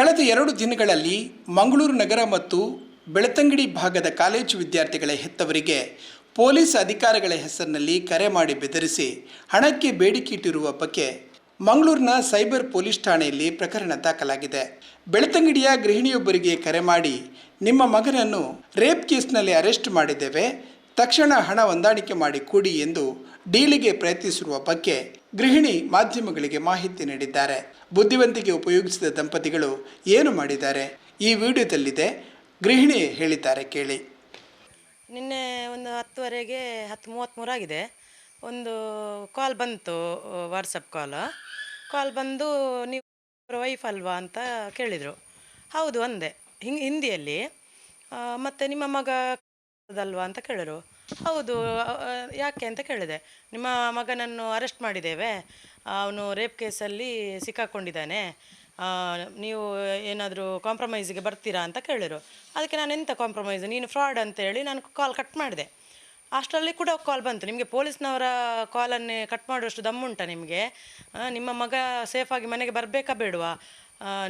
ಕಳೆದ ಎರಡು ದಿನಗಳಲ್ಲಿ ಮಂಗಳೂರು ನಗರ ಮತ್ತು ಬೆಳ್ತಂಗಡಿ ಭಾಗದ ಕಾಲೇಜು ವಿದ್ಯಾರ್ಥಿಗಳ ಹೆತ್ತವರಿಗೆ ಪೊಲೀಸ್ ಅಧಿಕಾರಿಗಳ ಹೆಸರಿನಲ್ಲಿ ಕರೆ ಮಾಡಿ ಬೆದರಿಸಿ ಹಣಕ್ಕೆ ಬೇಡಿಕೆ ಇಟ್ಟಿರುವ ಬಗ್ಗೆ ಮಂಗಳೂರಿನ ಸೈಬರ್ ಪೊಲೀಸ್ ಠಾಣೆಯಲ್ಲಿ ಪ್ರಕರಣ ದಾಖಲಾಗಿದೆ. ಬೆಳ್ತಂಗಡಿಯ ಗೃಹಿಣಿಯೊಬ್ಬರಿಗೆ ಕರೆ ಮಾಡಿ ನಿಮ್ಮ ಮಗನನ್ನು ರೇಪ್ ಕೇಸ್ನಲ್ಲಿ ಅರೆಸ್ಟ್ ಮಾಡಿದ್ದೇವೆ, ತಕ್ಷಣ ಹಣ ಹೊಂದಾಣಿಕೆ ಮಾಡಿ ಕೊಡಿ ಎಂದು ಡೀಲಿಗೆ ಪ್ರಯತ್ನಿಸಿರುವ ಬಗ್ಗೆ ಗೃಹಿಣಿ ಮಾಧ್ಯಮಗಳಿಗೆ ಮಾಹಿತಿ ನೀಡಿದ್ದಾರೆ. ಬುದ್ಧಿವಂತಿಕೆ ಉಪಯೋಗಿಸಿದ ದಂಪತಿಗಳು ಏನು ಮಾಡಿದ್ದಾರೆ? ಈ ವಿಡಿಯೋದಲ್ಲಿದೆ ಗೃಹಿಣಿ ಹೇಳಿದ್ದಾರೆ ಕೇಳಿ. ನಿನ್ನೆ ಒಂದು ಹತ್ತುವರೆಗೆ ಹತ್ತು ಮೂವತ್ತ್ಮೂರಾಗಿದೆ ಒಂದು ಕಾಲ್ ಬಂತು ವಾಟ್ಸಪ್ ಕಾಲ್ ಕಾಲ್ ಬಂದು, ನೀವು ವೈಫ್ ಅಲ್ವಾ ಅಂತ ಕೇಳಿದರು. ಹೌದು, ಅಂದೆ. ಹಿಂಗೆ, ಹಿಂದಿಯಲ್ಲಿ ಮತ್ತು ನಿಮ್ಮ ಮಗ ಅದಲ್ವಾ ಅಂತ ಕೇಳಿದ್ರು. ಹೌದು ಯಾಕೆ ಅಂತ ಕೇಳಿದೆ. ನಿಮ್ಮ ಮಗನನ್ನು ಅರೆಸ್ಟ್ ಮಾಡಿದ್ದೇವೆ. ಅವನು ರೇಪ್ ಕೇಸಲ್ಲಿ ಸಿಕ್ಕಾಕೊಂಡಿದ್ದಾನೆ. ನೀವು ಏನಾದರೂ ಕಾಂಪ್ರಮೈಸಿಗೆ ಬರ್ತೀರಾ ಅಂತ ಕೇಳಿದರು. ಅದಕ್ಕೆ ನಾನು ಎಂಥ ಕಾಂಪ್ರಮೈಸ್? ನೀನು ಫ್ರಾಡ್ ಅಂತೇಳಿ ನಾನು ಕಾಲ್ ಕಟ್ ಮಾಡಿದೆ. ಅಷ್ಟರಲ್ಲಿ ಕೂಡ ಕಾಲ್ ಬಂತು. ನಿಮಗೆ ಪೊಲೀಸ್ನವರ ಕಾಲನ್ನೇ ಕಟ್ ಮಾಡುವಷ್ಟು ದಮ್ಮುಂಟ ನಿಮಗೆ? ನಿಮ್ಮ ಮಗ ಸೇಫಾಗಿ ಮನೆಗೆ ಬರಬೇಕಾ ಬೇಡವಾ?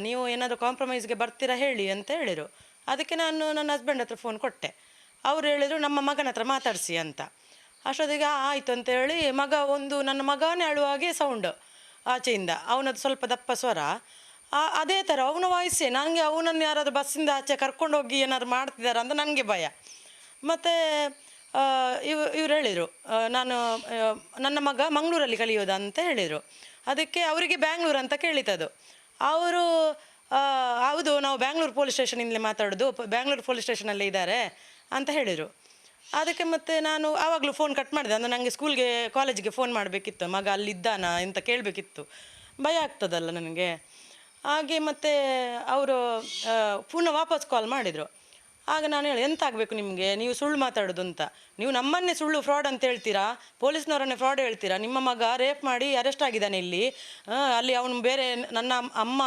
ನೀವು ಏನಾದರೂ ಕಾಂಪ್ರಮೈಸ್ಗೆ ಬರ್ತೀರಾ ಹೇಳಿ ಅಂತ ಹೇಳಿದರು. ಅದಕ್ಕೆ ನಾನು ನನ್ನ ಹಸ್ಬೆಂಡ್ ಹತ್ರ ಫೋನ್ ಕೊಟ್ಟೆ. ಅವ್ರು ಹೇಳಿದರು, ನಮ್ಮ ಮಗನ ಹತ್ರ ಮಾತಾಡಿಸಿ ಅಂತ. ಅಷ್ಟೊತ್ತಿಗೆ, ಆಯ್ತು ಅಂತ ಅಂತೇಳಿ ಮಗ ಒಂದು, ನನ್ನ ಮಗನೇ ಅಳುವಾಗೆ ಸೌಂಡ್ ಆಚೆಯಿಂದ. ಅವನದು ಸ್ವಲ್ಪ ದಪ್ಪ ಸ್ವರ. ಅದೇ ಥರ ಅವನ ವಾಯ್ಸೇ ನನಗೆ ಅವನನ್ನು ಯಾರಾದರೂ ಬಸ್ಸಿಂದ ಆಚೆ ಕರ್ಕೊಂಡು ಹೋಗಿ ಏನಾದ್ರು ಮಾಡ್ತಿದ್ದಾರೆ ಅಂತ ನನಗೆ ಭಯ. ಮತ್ತು ಇವ್, ಇವ್ರು ಹೇಳಿದರು ನಾನು ನನ್ನ ಮಗ ಮಂಗಳೂರಲ್ಲಿ ಕಲಿಯೋದು ಅಂತ ಹೇಳಿದರು. ಅದಕ್ಕೆ ಅವರಿಗೆ ಬ್ಯಾಂಗ್ಳೂರು ಅಂತ ಕೇಳಿತದು ಅವರು ಹೌದು, ನಾವು ಬ್ಯಾಂಗ್ಳೂರು ಪೊಲೀಸ್ ಸ್ಟೇಷನಿಂದಲೇ ಮಾತಾಡೋದು. ಬ್ಯಾಂಗ್ಳೂರು ಪೊಲೀಸ್ ಸ್ಟೇಷನಲ್ಲೇ ಇದ್ದಾರೆ. ಅಂತ ಹೇಳಿದರು. ಅದಕ್ಕೆ ಮತ್ತೆ ನಾನು ಆವಾಗಲೂ ಫೋನ್ ಕಟ್ ಮಾಡಿದೆ. ಅಂದರೆ ನನಗೆ ಸ್ಕೂಲ್ಗೆ ಕಾಲೇಜಿಗೆ ಫೋನ್ ಮಾಡಬೇಕಿತ್ತು. ಮಗ ಅಲ್ಲಿದ್ದಾನಾ ಅಂತ ಕೇಳಬೇಕಿತ್ತು. ಭಯ ಆಗ್ತದಲ್ಲ ನನಗೆ. ಹಾಗೆ ಮತ್ತೆ ಅವರು ಪುನಃ ವಾಪಸ್ ಕಾಲ್ ಮಾಡಿದರು. ಆಗ ನಾನು ಹೇಳಿ ಎಂತ ಆಗಬೇಕು ನಿಮಗೆ? ನೀವು ಸುಳ್ಳು ಮಾತಾಡೋದು ಅಂತ. ನೀವು ನಮ್ಮನ್ನೇ ಸುಳ್ಳು ಫ್ರಾಡ್ ಅಂತ ಹೇಳ್ತೀರಾ? ಪೊಲೀಸ್ನವರನ್ನೇ ಫ್ರಾಡ್ ಹೇಳ್ತೀರಾ? ನಿಮ್ಮ ಮಗ ರೇಪ್ ಮಾಡಿ ಅರೆಸ್ಟ್ ಆಗಿದ್ದಾನೆ ಇಲ್ಲಿ. ಅಲ್ಲಿ ಅವನು ಬೇರೆ ನನ್ನ ಅಮ್ಮ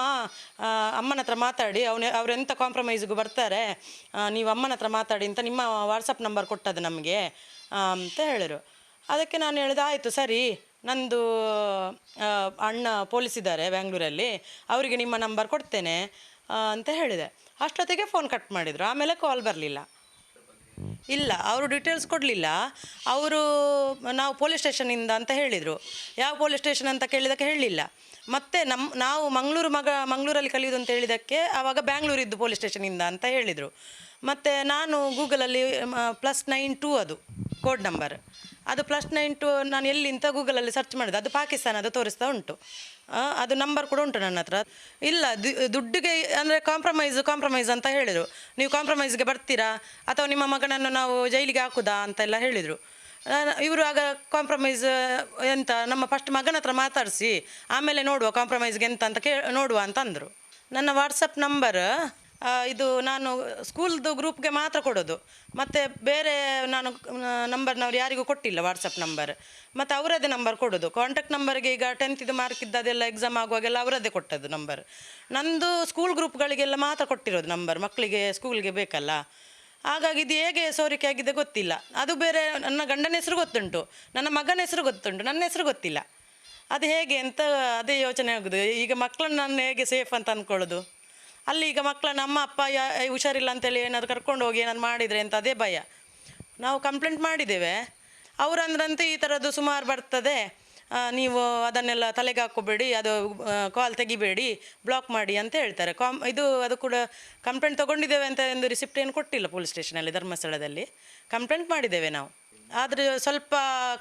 ಅಮ್ಮನ ಹತ್ರ ಮಾತಾಡಿ, ಅವನು, ಅವ್ರು ಎಂಥ ಕಾಂಪ್ರಮೈಸ್ಗೂ ಬರ್ತಾರೆ? ನೀವು ಅಮ್ಮನ ಹತ್ರ ಮಾತಾಡಿ ಅಂತ ನಿಮ್ಮ ವಾಟ್ಸಪ್ ನಂಬರ್ ಕೊಟ್ಟದ್ದು ನಮಗೆ. ಅಂತ ಹೇಳಿದರು. ಅದಕ್ಕೆ ನಾನು ಹೇಳಿದೆ, ಆಯಿತು, ಸರಿ. ನಂದು ಅಣ್ಣ ಪೊಲೀಸ್ ಇದ್ದಾರೆ ಬ್ಯಾಂಗ್ಳೂರಲ್ಲಿ. ಅವರಿಗೆ ನಿಮ್ಮ ನಂಬರ್ ಕೊಡ್ತೇನೆ. ಅಂತ ಹೇಳಿದೆ. ಅಷ್ಟೊತ್ತಿಗೆ ಫೋನ್ ಕಟ್ ಮಾಡಿದರು. ಆಮೇಲೆ ಕಾಲ್ ಬರಲಿಲ್ಲ. ಇಲ್ಲ, ಅವರು ಡೀಟೇಲ್ಸ್ ಕೊಡಲಿಲ್ಲ. ಅವರು, ನಾವು ಪೊಲೀಸ್ ಸ್ಟೇಷನಿಂದ ಅಂತ ಹೇಳಿದರು. ಯಾವ ಪೊಲೀಸ್ ಸ್ಟೇಷನ್ ಅಂತ ಕೇಳಿದಕ್ಕೆ ಹೇಳಲಿಲ್ಲ ಮತ್ತೆ ನಮ್ಮ ನಾವು ಮಂಗಳೂರು ಮಗ, ಮಂಗಳೂರಲ್ಲಿ ಕಲಿಯೋದು ಅಂತ ಹೇಳಿದ್ದಕ್ಕೆ ಆವಾಗ ಬ್ಯಾಂಗ್ಳೂರಿದ್ದು ಪೊಲೀಸ್ ಸ್ಟೇಷನಿಂದ ಅಂತ ಹೇಳಿದರು. ಮತ್ತು ನಾನು ಗೂಗಲಲ್ಲಿ ಪ್ಲಸ್ ನೈನ್ ಟೂ ಅದು. ಕೋಡ್ ನಂಬರ್ ಅದು ಪ್ಲಸ್ ನೈನ್ ಟು ನಾನು ಎಲ್ಲಿ ಇಂಥ ಗೂಗಲಲ್ಲಿ ಸರ್ಚ್ ಮಾಡಿದೆ. ಅದು ಪಾಕಿಸ್ತಾನದ ತೋರಿಸ್ತಾ ಉಂಟು. ಅದು ನಂಬರ್ ಕೂಡ ಉಂಟು ನನ್ನ ಹತ್ರ. ಇಲ್ಲ ದುಡ್ಡಿಗೆ ಅಂದರೆ ಕಾಂಪ್ರಮೈಸ್ ಕಾಂಪ್ರಮೈಸ್ ಅಂತ ಹೇಳಿದರು. ನೀವು ಕಾಂಪ್ರಮೈಸ್ಗೆ ಬರ್ತೀರಾ? ಅಥವಾ ನಿಮ್ಮ ಮಗನನ್ನು ನಾವು ಜೈಲಿಗೆ ಹಾಕುದಾ ಅಂತೆಲ್ಲ ಹೇಳಿದರು. ಇವರು ಆಗ ಕಾಂಪ್ರಮೈಸ್ ಎಂತ, ನಮ್ಮ ಫಸ್ಟ್ ಮಗನ ಹತ್ರ ಮಾತಾಡಿಸಿ, ಆಮೇಲೆ ನೋಡುವ ಕಾಂಪ್ರಮೈಸ್ಗೆ ಎಂತ ಅಂತ ಕೇ, ನೋಡುವ ಅಂತ ಅಂದರು. ನನ್ನ ವಾಟ್ಸಪ್ ನಂಬರ್ ಇದು ನಾನು ಸ್ಕೂಲ್ದು ಗ್ರೂಪ್ಗೆ ಮಾತ್ರ ಕೊಡೋದು. ಮತ್ತು ಬೇರೆ ನಾನು ನಂಬರ್ನವ್ರು ಯಾರಿಗೂ ಕೊಟ್ಟಿಲ್ಲ ವಾಟ್ಸಪ್ ನಂಬರ್ ಮತ್ತು ಅವರದ್ದೇ ನಂಬರ್ ಕೊಡೋದು. ಕಾಂಟ್ಯಾಕ್ಟ್ ನಂಬರ್ಗೆ ಈಗ ಟೆಂತಿದ್ದು ಮಾರ್ಕ್ ಇದ್ದದೆಲ್ಲ ಎಕ್ಸಾಮ್ ಆಗುವಾಗೆಲ್ಲ ಅವರದ್ದೇ ಕೊಟ್ಟದ್ದು ನಂಬರ್ ನಂದು ಸ್ಕೂಲ್ ಗ್ರೂಪ್ಗಳಿಗೆಲ್ಲ ಮಾತ್ರ ಕೊಟ್ಟಿರೋದು ನಂಬರ್ ಮಕ್ಕಳಿಗೆ ಸ್ಕೂಲ್ಗೆ ಬೇಕಲ್ಲ. ಹಾಗಾಗಿ ಇದು ಹೇಗೆ ಸೋರಿಕೆ ಆಗಿದೆ ಗೊತ್ತಿಲ್ಲ. ಅದು ಬೇರೆ ನನ್ನ ಗಂಡನ ಹೆಸರು ಗೊತ್ತುಂಟು. ನನ್ನ ಮಗನ ಹೆಸರು ಗೊತ್ತುಂಟು. ನನ್ನ ಹೆಸರು ಗೊತ್ತಿಲ್ಲ. ಅದು ಹೇಗೆ ಅಂತ ಅದೇ ಯೋಚನೆ ಆಗೋದು. ಈಗ ಮಕ್ಕಳನ್ನ ನಾನು ಹೇಗೆ ಸೇಫ್ ಅಂತ ಅಂದ್ಕೊಳ್ಳೋದು? ಅಲ್ಲಿ ಈಗ ಮಕ್ಕಳನ್ನ ನಮ್ಮ ಅಪ್ಪ ಹುಷಾರಿಲ್ಲ ಅಂತೇಳಿ ಏನಾದ್ರು ಕರ್ಕೊಂಡು ಹೋಗಿ ಏನಾದ್ರು ಮಾಡಿದರೆ ಅಂತ ಅದೇ ಭಯ. ನಾವು ಕಂಪ್ಲೇಂಟ್ ಮಾಡಿದ್ದೇವೆ. ಅವರಂದ್ರಂತೆ ಈ ಥರದ್ದು ಸುಮಾರು ಬರ್ತದೆ. ನೀವು ಅದನ್ನೆಲ್ಲ ತಲೆಗೆ ಹಾಕೋಬೇಡಿ ಅದು ಕಾಲ್ ತೆಗಿಬೇಡಿ ಬ್ಲಾಕ್ ಮಾಡಿ ಅಂತ ಹೇಳ್ತಾರೆ. ಕಾಮ್ ಇದು, ಅದು ಕೂಡ ಕಂಪ್ಲೇಂಟ್ ತೊಗೊಂಡಿದ್ದೇವೆ ಅಂತ ಒಂದು ರಿಸಿಪ್ಟ್ ಏನು ಕೊಟ್ಟಿಲ್ಲ ಪೊಲೀಸ್ ಸ್ಟೇಷನಲ್ಲಿ ಧರ್ಮಸ್ಥಳದಲ್ಲಿ. ಕಂಪ್ಲೇಂಟ್ ಮಾಡಿದ್ದೇವೆ ನಾವು. ಆದರೆ ಸ್ವಲ್ಪ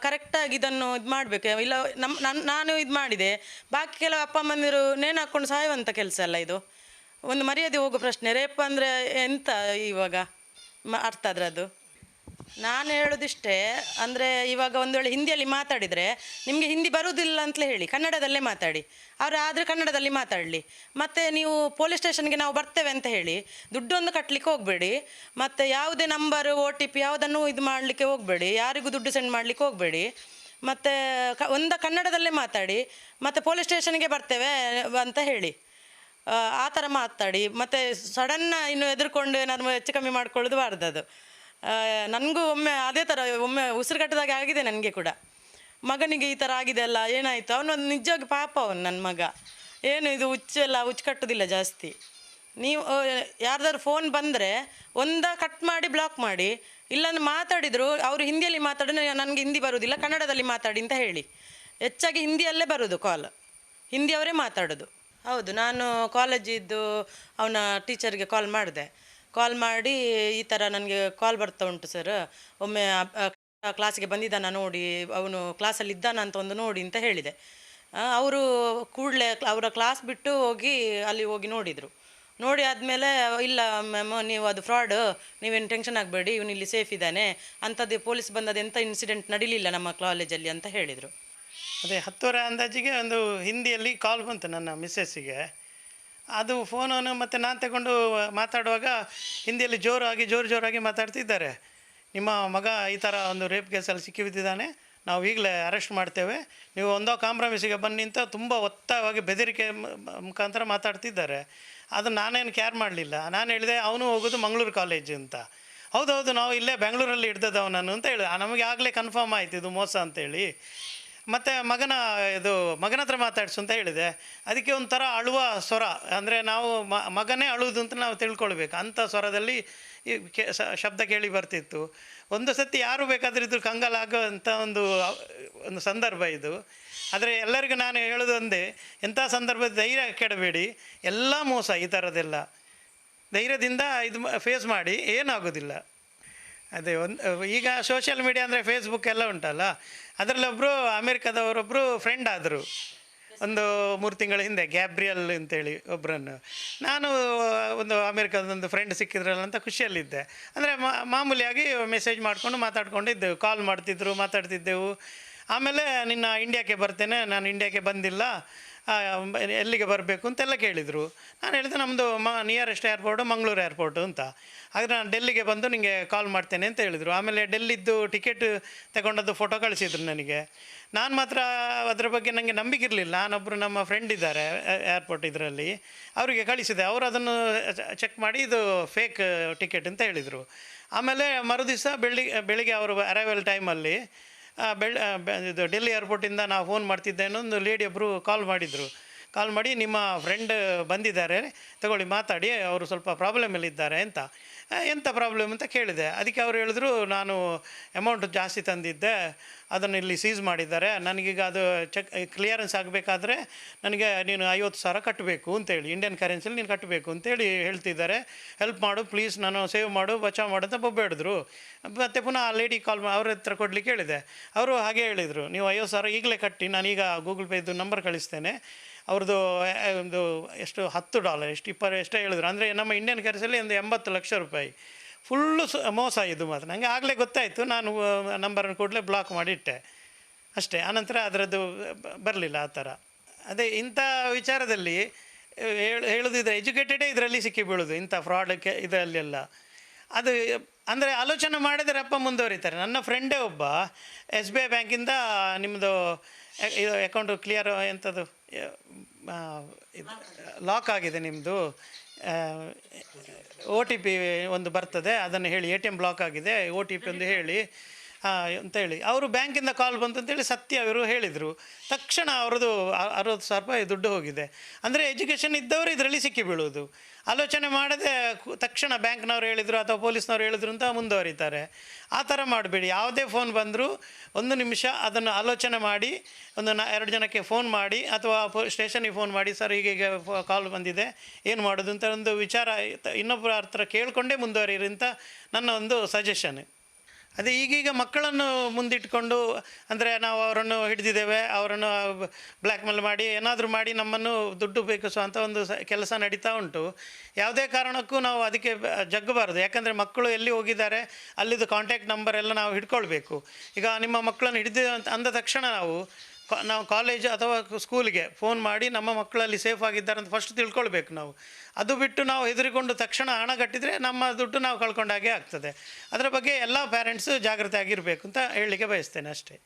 ಕರೆಕ್ಟಾಗಿ ಇದನ್ನು ಇದು ಮಾಡಬೇಕು. ಇಲ್ಲ ನಮ್ಮ ನಾನು ಇದು ಮಾಡಿದೆ. ಬಾಕಿ ಕೆಲವು ಅಪ್ಪ ಅಮ್ಮಂದಿರು ನೇಣು ಹಾಕ್ಕೊಂಡು ಸಾಯುವಂಥ ಕೆಲಸ ಅಲ್ಲ ಇದು. ಒಂದು ಮರ್ಯಾದೆ ಹೋಗೋ ಪ್ರಶ್ನೆ, ರೇಪ್ ಅಂದರೆ ಎಂತ ಇವಾಗ? ಮ, ಅರ್ಥ ಅದರದ್ದು ನಾನು ಹೇಳೋದಿಷ್ಟೇ, ಅಂದರೆ ಇವಾಗ ಒಂದು ವೇಳೆ ಹಿಂದಿಯಲ್ಲಿ ಮಾತಾಡಿದರೆ, ನಿಮಗೆ ಹಿಂದಿ ಬರುವುದಿಲ್ಲ ಅಂತಲೇ ಹೇಳಿ, ಕನ್ನಡದಲ್ಲೇ ಮಾತಾಡಿ. ಅವರು ಆದರೆ ಕನ್ನಡದಲ್ಲಿ ಮಾತಾಡಲಿ. ಮತ್ತು ನೀವು ಪೊಲೀಸ್ ಸ್ಟೇಷನ್ಗೆ ನಾವು ಬರ್ತೇವೆ ಅಂತ ಹೇಳಿ, ದುಡ್ಡೊಂದು ಕಟ್ಟಲಿಕ್ಕೆ ಹೋಗಬೇಡಿ. ಮತ್ತು ಯಾವುದೇ ನಂಬರ್ ಓ ಟಿ ಪಿ ಯಾವುದನ್ನು ಇದು ಮಾಡಲಿಕ್ಕೆ ಹೋಗಬೇಡಿ, ಯಾರಿಗೂ ದುಡ್ಡು ಸೆಂಡ್ ಮಾಡಲಿಕ್ಕೆ ಹೋಗಬೇಡಿ. ಮತ್ತು ಕ, ಒಂದ ಕನ್ನಡದಲ್ಲೇ ಮಾತಾಡಿ, ಮತ್ತು ಪೊಲೀಸ್ ಸ್ಟೇಷನ್ಗೆ ಬರ್ತೇವೆ ಅಂತ ಹೇಳಿ. ಆ, ಥರ ಮಾತಾಡಿ. ಮತ್ತು ಸಡನ್ನ ಇನ್ನು ಎದುರುಕೊಂಡು ಏನಾದ್ರು ಹೆಚ್ಚು ಕಮ್ಮಿ ಮಾಡ್ಕೊಳ್ಳೋದು ಬಾರ್ದು ಅದು ನನಗೂ ಒಮ್ಮೆ ಅದೇ ಥರ ಒಮ್ಮೆ ಉಸಿರು ಉಸಿರುಗಟ್ಟದಾಗ ಆಗಿದೆ ನನಗೆ ಕೂಡ. ಮಗನಿಗೆ ಈ ಥರ ಆಗಿದೆ ಅಲ್ಲ ಏನಾಯಿತು? ಅವನೊಂದು ನಿಜವಾಗಿ ಪಾಪ ಅವನು ನನ್ನ ಮಗ. ಏನು ಇದು ಹುಚ್ಚೆಲ್ಲ ಹುಚ್ಚು ಕಟ್ಟೋದಿಲ್ಲ ಜಾಸ್ತಿ. ನೀವು ಯಾರ್ದಾದ್ರು ಫೋನ್ ಬಂದರೆ ಒಂದ ಕಟ್ ಮಾಡಿ ಬ್ಲಾಕ್ ಮಾಡಿ. ಇಲ್ಲಾಂದ್ರೆ ಮಾತಾಡಿದ್ರು ಅವರು ಹಿಂದಿಯಲ್ಲಿ ಮಾತಾಡಿದ್ರೆ ನನಗೆ ಹಿಂದಿ ಬರುವುದಿಲ್ಲ ಕನ್ನಡದಲ್ಲಿ ಮಾತಾಡಿ ಅಂತ ಹೇಳಿ. ಹೆಚ್ಚಾಗಿ ಹಿಂದಿಯಲ್ಲೇ ಬರೋದು ಕಾಲ್ ಹಿಂದಿಯವರೇ ಮಾತಾಡೋದು. ಹೌದು, ನಾನು ಕಾಲೇಜಿದ್ದು ಅವನ ಟೀಚರ್ಗೆ ಕಾಲ್ ಮಾಡಿದೆ. ಕಾಲ್ ಮಾಡಿ ಈ ಥರ ನನಗೆ ಕಾಲ್ ಬರ್ತಾ ಉಂಟು ಸರ್ ಒಮ್ಮೆ ಕ್ಲಾಸಿಗೆ ಬಂದಿದ್ದಾನ ನೋಡಿ, ಅವನು ಕ್ಲಾಸಲ್ಲಿ ಇದ್ದಾನ ಅಂತ ಒಂದು ನೋಡಿ ಅಂತ ಹೇಳಿದೆ. ಅವರು ಕೂಡಲೇ ಅವರ ಕ್ಲಾಸ್ ಬಿಟ್ಟು ಹೋಗಿ ಅಲ್ಲಿ ಹೋಗಿ ನೋಡಿದರು. ನೋಡಿ ಆದಮೇಲೆ, ಇಲ್ಲ ಮ್ಯಾಮ್ ನೀವು ಅದು ಫ್ರಾಡ್ ನೀವೇನು ಟೆನ್ಷನ್ ಆಗಬೇಡಿ, ಇವನು ಇಲ್ಲಿ ಸೇಫ್ ಇದ್ದಾನೆ. ಅಂಥದ್ದು ಪೊಲೀಸ್ ಬಂದದ್ದು ಎಂಥ ಇನ್ಸಿಡೆಂಟ್ ನಡೀಲಿಲ್ಲ ನಮ್ಮ ಕಾಲೇಜಲ್ಲಿ ಅಂತ ಹೇಳಿದರು. ಅದೇ ಹತ್ತುವರೆ ಅಂದಾಜಿಗೆ ಒಂದು ಹಿಂದಿಯಲ್ಲಿ ಕಾಲ್ ಬಂತು ನನ್ನ ಮಿಸ್ಸಸ್ಸಿಗೆ ಅದು ಫೋನನ್ನು ಮತ್ತು ನಾನು ತಗೊಂಡು ಮಾತಾಡುವಾಗ ಹಿಂದಿಯಲ್ಲಿ ಜೋರಾಗಿ ಜೋರು ಜೋರಾಗಿ ಮಾತಾಡ್ತಿದ್ದಾರೆ ನಿಮ್ಮ ಮಗ ಈ ಥರ ಒಂದು ರೇಪ್ ಕೇಸಲ್ಲಿ ಸಿಕ್ಕಿ ಬಿದ್ದಿದ್ದಾನೆ ನಾವು ಈಗಲೇ ಅರೆಸ್ಟ್ ಮಾಡ್ತೇವೆ. ನೀವು ಒಂದೋ ಕಾಂಪ್ರಮೈಸಿಗೆ ಬನ್ನಿ ಅಂತ ತುಂಬ ಒತ್ತಾಯವಾಗಿ ಬೆದರಿಕೆ ಮುಖಾಂತರ ಮಾತಾಡ್ತಿದ್ದಾರೆ ಅದು ನಾನೇನು ಕೇರ್ ಮಾಡಲಿಲ್ಲ. ನಾನು ಹೇಳಿದೆ, ಅವನು ಹೋಗೋದು ಮಂಗಳೂರು ಕಾಲೇಜು ಅಂತ. ಹೌದೌದು, ನಾವು ಇಲ್ಲೇ ಬೆಂಗಳೂರಲ್ಲಿ ಹಿಡ್ದದ್ದು ಅವನನ್ನು, ಅಂತ ಹೇಳಿದೆ ನಮಗೆ ಆಗಲೇ ಕನ್ಫರ್ಮ್ ಆಯಿತು, ಇದು ಮೋಸ ಅಂತೇಳಿ ಮತ್ತು ಮಗನ, ಇದು ಮಗನ ಹತ್ರ ಮಾತಾಡಿಸು ಅಂತ ಹೇಳಿದೆ. ಅದಕ್ಕೆ ಒಂಥರ ಅಳುವ ಸ್ವರ. ಅಂದರೆ ನಾವು ಮಗನೇ ಅಳುವುದು ಅಂತ ನಾವು ತಿಳ್ಕೊಳ್ಬೇಕು. ಅಂಥ ಸ್ವರದಲ್ಲಿ ಈ ಕೆ ಶಬ್ದ ಕೇಳಿ ಬರ್ತಿತ್ತು. ಒಂದು ಸತಿ ಯಾರು ಬೇಕಾದರೂ ಇದ್ರು ಕಂಗಾಲಾಗುವಂಥ ಒಂದು ಒಂದು ಸಂದರ್ಭ ಇದು. ಆದರೆ ಎಲ್ಲರಿಗೂ ನಾನು ಹೇಳೋದು ಒಂದೇ, ಎಂಥ ಸಂದರ್ಭದ ಧೈರ್ಯ ಕೆಡಬೇಡಿ. ಎಲ್ಲ ಮೋಸ ಈ ಥರದ್ದೆಲ್ಲ ಧೈರ್ಯದಿಂದ ಇದು ಫೇಸ್ ಮಾಡಿ, ಏನಾಗೋದಿಲ್ಲ. ಅದೇ, ಒಂದು, ಈಗ ಸೋಷಿಯಲ್ ಮೀಡಿಯಾ ಅಂದರೆ ಫೇಸ್ಬುಕ್ ಎಲ್ಲ ಉಂಟಲ್ಲ ಅದರಲ್ಲೊಬ್ಬರು ಅಮೇರಿಕಾದವರೊಬ್ಬರು ಫ್ರೆಂಡ್ ಆದರು. ಒಂದು ಮೂರು ತಿಂಗಳ ಹಿಂದೆ ಗ್ಯಾಬ್ರಿಯಲ್ ಅಂತೇಳಿ ಒಬ್ಬರನ್ನು ನಾನು, ಒಂದು ಅಮೇರಿಕಾದೊಂದು ಫ್ರೆಂಡ್ ಸಿಕ್ಕಿದ್ರಲ್ಲ ಅಂತ ಖುಷಿಯಲ್ಲಿದ್ದೆ. ಅಂದರೆ ಮಾಮೂಲಿಯಾಗಿ ಮೆಸೇಜ್ ಮಾಡಿಕೊಂಡು ಮಾತಾಡ್ಕೊಂಡಿದ್ದೆವು ಕಾಲ್ ಮಾಡ್ತಿದ್ರು, ಮಾತಾಡ್ತಿದ್ದೆವು. ಆಮೇಲೆ ನಿನ್ನ ಇಂಡಿಯಾಕ್ಕೆ ಬರ್ತೇನೆ, ನಾನು ಇಂಡಿಯಾಕ್ಕೆ ಬಂದಿಲ್ಲ. ಎಲ್ಲಿಗೆ ಬರಬೇಕು ಅಂತೆಲ್ಲ ಕೇಳಿದರು. ನಾನು ಹೇಳಿದೆ ನಮ್ಮದು ಮ ನಿಯರೆಸ್ಟ್ ಏರ್ಪೋರ್ಟು ಮಂಗಳೂರು ಏರ್ಪೋರ್ಟು ಅಂತ. ಆದರೆ ನಾನು ಡೆಲ್ಲಿಗೆ ಬಂದು ನಿಮಗೆ ಕಾಲ್ ಮಾಡ್ತೇನೆ ಅಂತ ಹೇಳಿದರು. ಆಮೇಲೆ ಡೆಲ್ಲಿದ್ದು ಟಿಕೆಟ್ ತಗೊಂಡದ್ದು ಫೋಟೋ ಕಳಿಸಿದ್ರು ನನಗೆ. ನಾನು ಮಾತ್ರ ಅದರ ಬಗ್ಗೆ ನನಗೆ ನಂಬಿಕೆ ಇರಲಿಲ್ಲ. ನಾನೊಬ್ಬರು ನಮ್ಮ ಫ್ರೆಂಡ್ ಇದ್ದಾರೆ ಏರ್ಪೋರ್ಟ್ ಇದರಲ್ಲಿ. ಅವರಿಗೆ ಕಳಿಸಿದೆ. ಅವರು ಅದನ್ನು ಚೆಕ್ ಮಾಡಿ ಇದು ಫೇಕ್ ಟಿಕೆಟ್ ಅಂತ ಹೇಳಿದರು. ಆಮೇಲೆ ಮರುದಿವಸ ಬೆಳಿಗ್ಗೆ ಬೆಳಿಗ್ಗೆ ಅವರು ಅರೈವಲ್ ಟೈಮಲ್ಲಿ ಬೆಳ್ ಇದು ಡೆಲ್ಲಿ ಏರ್ಪೋರ್ಟಿಂದ ನಾವು ಫೋನ್ ಮಾಡ್ತಿದ್ದೆ ಒಂದು ಲೇಡಿ ಒಬ್ಬರು ಕಾಲ್ ಮಾಡಿದರು. ಕಾಲ್ ಮಾಡಿ ನಿಮ್ಮ ಫ್ರೆಂಡ್ ಬಂದಿದ್ದಾರೆ. ತಗೊಳ್ಳಿ ಮಾತಾಡಿ, ಅವರು ಸ್ವಲ್ಪ ಪ್ರಾಬ್ಲಮಲ್ಲಿದ್ದಾರೆ ಅಂತ. ಎಂಥ ಪ್ರಾಬ್ಲಮ್ ಅಂತ ಕೇಳಿದೆ. ಅದಕ್ಕೆ ಅವರು ಹೇಳಿದ್ರು, ನಾನು ಅಮೌಂಟ್ ಜಾಸ್ತಿ ತಂದಿದ್ದೆ, ಅದನ್ನು ಇಲ್ಲಿ ಸೀಸ್ ಮಾಡಿದ್ದಾರೆ. ನನಗೀಗ ಅದು ಚೆಕ್ ಕ್ಲಿಯರೆನ್ಸ್ ಆಗಬೇಕಾದ್ರೆ ನನಗೆ ನೀನು ಐವತ್ತು ಸಾವಿರ ಕಟ್ಟಬೇಕು ಅಂತೇಳಿ ಇಂಡಿಯನ್ ಕರೆನ್ಸಿಲಿ ನೀನು ಕಟ್ಟಬೇಕು ಅಂತೇಳಿ ಹೇಳ್ತಿದ್ದಾರೆ. ಹೆಲ್ಪ್ ಮಾಡು ಪ್ಲೀಸ್ ನಾನು ಸೇವ್ ಮಾಡು ಬಚಾವ್ ಮಾಡು ಅಂತ ಬೊಬ್ಬೆ ಹಿಡಿದ್ರು. ಮತ್ತು ಪುನಃ ಆ ಲೇಡಿ ಕಾಲ್ ಅವ್ರ ಹತ್ರ ಕೊಡಲಿಕ್ಕೆ ಹೇಳಿದೆ. ಅವರು ಹಾಗೆ ಹೇಳಿದರು, ನೀವು ಐವತ್ತು ಸಾವಿರ ಈಗಲೇ ಕಟ್ಟಿ, ನಾನೀಗ ಗೂಗಲ್ ಪೇದು ನಂಬರ್ ಕಳಿಸ್ತೇನೆ. ಅವ್ರದ್ದು ಒಂದು ಎಷ್ಟು, ಹತ್ತು ಡಾಲರ್ ಎಷ್ಟು, ಇಪ್ಪತ್ತು, ಎಷ್ಟೇ ಹೇಳಿದ್ರು. ಅಂದರೆ ನಮ್ಮ ಇಂಡಿಯನ್ ಕರೆನ್ಸಿಯಲ್ಲಿ ಒಂದು ಎಂಬತ್ತು ಲಕ್ಷ ರೂಪಾಯಿ. ಫುಲ್ಲು ಮೋಸ ಇದು ಮಾತ್ರ. ನನಗೆ ಆಗಲೇ ಗೊತ್ತಾಯಿತು. ನಾನು ನಂಬರನ್ನು ಕೂಡಲೇ ಬ್ಲಾಕ್ ಮಾಡಿಟ್ಟೆ. ಅಷ್ಟೇ. ಆನಂತರ ಅದರದ್ದು ಬರಲಿಲ್ಲ ಆ ಥರ. ಅದೇ, ಇಂಥ ವಿಚಾರದಲ್ಲಿ ಹೇಳು, ಹೇಳೋದಿದ್ರೆ ಎಜುಕೇಟೆಡೇ ಇದರಲ್ಲಿ ಸಿಕ್ಕಿ ಬೀಳೋದು ಇಂಥ ಫ್ರಾಡಕ್ಕೆ ಇದರಲ್ಲೆಲ್ಲ. ಅದು, ಅಂದರೆ ಆಲೋಚನೆ ಮಾಡಿದರೆ ಅಪ್ಪ ಮುಂದುವರಿತಾರೆ. ನನ್ನ ಫ್ರೆಂಡೇ ಒಬ್ಬ ಎಸ್ ಬಿ ಐ ಬ್ಯಾಂಕಿಂದ ನಿಮ್ಮದು ಇದು ಅಕೌಂಟು ಕ್ಲಿಯರ್ ಎಂಥದ್ದು ಲಾಕ್ ಆಗಿದೆ ನಿಮ್ಮದು ಒ ಟಿ ಪಿ ಒಂದು ಬರ್ತದೆ, ಅದನ್ನು ಹೇಳಿ ಎ ಟಿ ಎಂ ಬ್ಲಾಕ್ ಆಗಿದೆ, ಓ ಟಿ ಪಿ ಒಂದು ಹೇಳಿ. ಆ, ಅಂತ ಹೇಳಿ ಅವರು ಬ್ಯಾಂಕಿಂದ ಕಾಲ್ ಬಂತು ಅಂತೇಳಿ ಸತ್ಯ ಅವರು ಹೇಳಿದರು. ತಕ್ಷಣ ಅವ್ರದ್ದು ಅರವತ್ತು ಸಾವಿರ ರೂಪಾಯಿ ದುಡ್ಡು ಹೋಗಿದೆ. ಅಂದರೆ ಎಜುಕೇಷನ್ ಇದ್ದವರು ಇದರಲ್ಲಿ ಸಿಕ್ಕಿ ಬೀಳೋದು. ಆಲೋಚನೆ ಮಾಡದೆ ತಕ್ಷಣ ಬ್ಯಾಂಕ್ನವ್ರು ಹೇಳಿದರು ಅಥವಾ ಪೊಲೀಸ್ನವ್ರು ಹೇಳಿದ್ರು ಅಂತ ಮುಂದುವರಿತಾರೆ. ಆ ಥರ ಮಾಡಬೇಡಿ. ಯಾವುದೇ ಫೋನ್ ಬಂದರೂ ಒಂದು ನಿಮಿಷ ಅದನ್ನು ಆಲೋಚನೆ ಮಾಡಿ ಒಂದು ಎರಡು ಜನಕ್ಕೆ ಫೋನ್ ಮಾಡಿ ಅಥವಾ ಸ್ಟೇಷನಿಗೆ ಫೋನ್ ಮಾಡಿ ಸರ್ ಹೀಗೆ ಕಾಲ್ ಬಂದಿದೆ ಏನು ಮಾಡೋದು? ಅಂತ ಒಂದು ವಿಚಾರ ಇನ್ನೊಬ್ಬರ ಹತ್ರ ಕೇಳಿಕೊಂಡೇ ಮುಂದುವರಿಯಿರಿ ಅಂತ ನನ್ನ ಒಂದು ಸಜೆಷನ್. ಅದೇ ಈಗೀಗ ಮಕ್ಕಳನ್ನು ಮುಂದಿಟ್ಕೊಂಡು, ಅಂದರೆ ನಾವು ಅವರನ್ನು ಹಿಡಿದಿದ್ದೇವೆ, ಅವರನ್ನು ಬ್ಲ್ಯಾಕ್ ಮೇಲ್ ಮಾಡಿ, ಏನಾದರೂ ಮಾಡಿ ನಮ್ಮನ್ನು ದುಡ್ಡು ಬೇಕಿಸುವಂಥ ಒಂದು ಸ, ಕೆಲಸ ನಡೀತಾ ಉಂಟು. ಯಾವುದೇ ಕಾರಣಕ್ಕೂ ನಾವು ಅದಕ್ಕೆ ಜಗ್ಗಬಾರದು. ಯಾಕಂದರೆ ಮಕ್ಕಳು ಎಲ್ಲಿ ಹೋಗಿದ್ದಾರೆ ಅಲ್ಲಿದ್ದು ಕಾಂಟ್ಯಾಕ್ಟ್ ನಂಬರ್ ಎಲ್ಲ ನಾವು ಹಿಡ್ಕೊಳ್ಬೇಕು. ಈಗ ನಿಮ್ಮ ಮಕ್ಕಳನ್ನು ಹಿಡಿದಿದೆ ಅಂತ ಅಂದ ತಕ್ಷಣ ನಾವು ನಾವು ಕಾಲೇಜ್ ಅಥವಾ ಸ್ಕೂಲಿಗೆ ಫೋನ್ ಮಾಡಿ ನಮ್ಮ ಮಕ್ಕಳಲ್ಲಿ ಸೇಫ್ ಆಗಿದ್ದಾರೆ ಅಂತ ಫಸ್ಟ್ ತಿಳ್ಕೊಳ್ಬೇಕು ನಾವು. ಅದು ಬಿಟ್ಟು ನಾವು ಹೆದರಿಕೊಂಡು ತಕ್ಷಣ ಹಣ ಕಟ್ಟಿದರೆ ನಮ್ಮ ದುಡ್ಡು ನಾವು ಕಳ್ಕೊಂಡಾಗೆ ಆಗ್ತದೆ. ಅದರ ಬಗ್ಗೆ ಎಲ್ಲ ಪ್ಯಾರೆಂಟ್ಸು ಜಾಗ್ರತೆ ಆಗಿರಬೇಕು ಅಂತ ಹೇಳಲಿಕ್ಕೆ ಬಯಸ್ತೇನೆ ಅಷ್ಟೇ.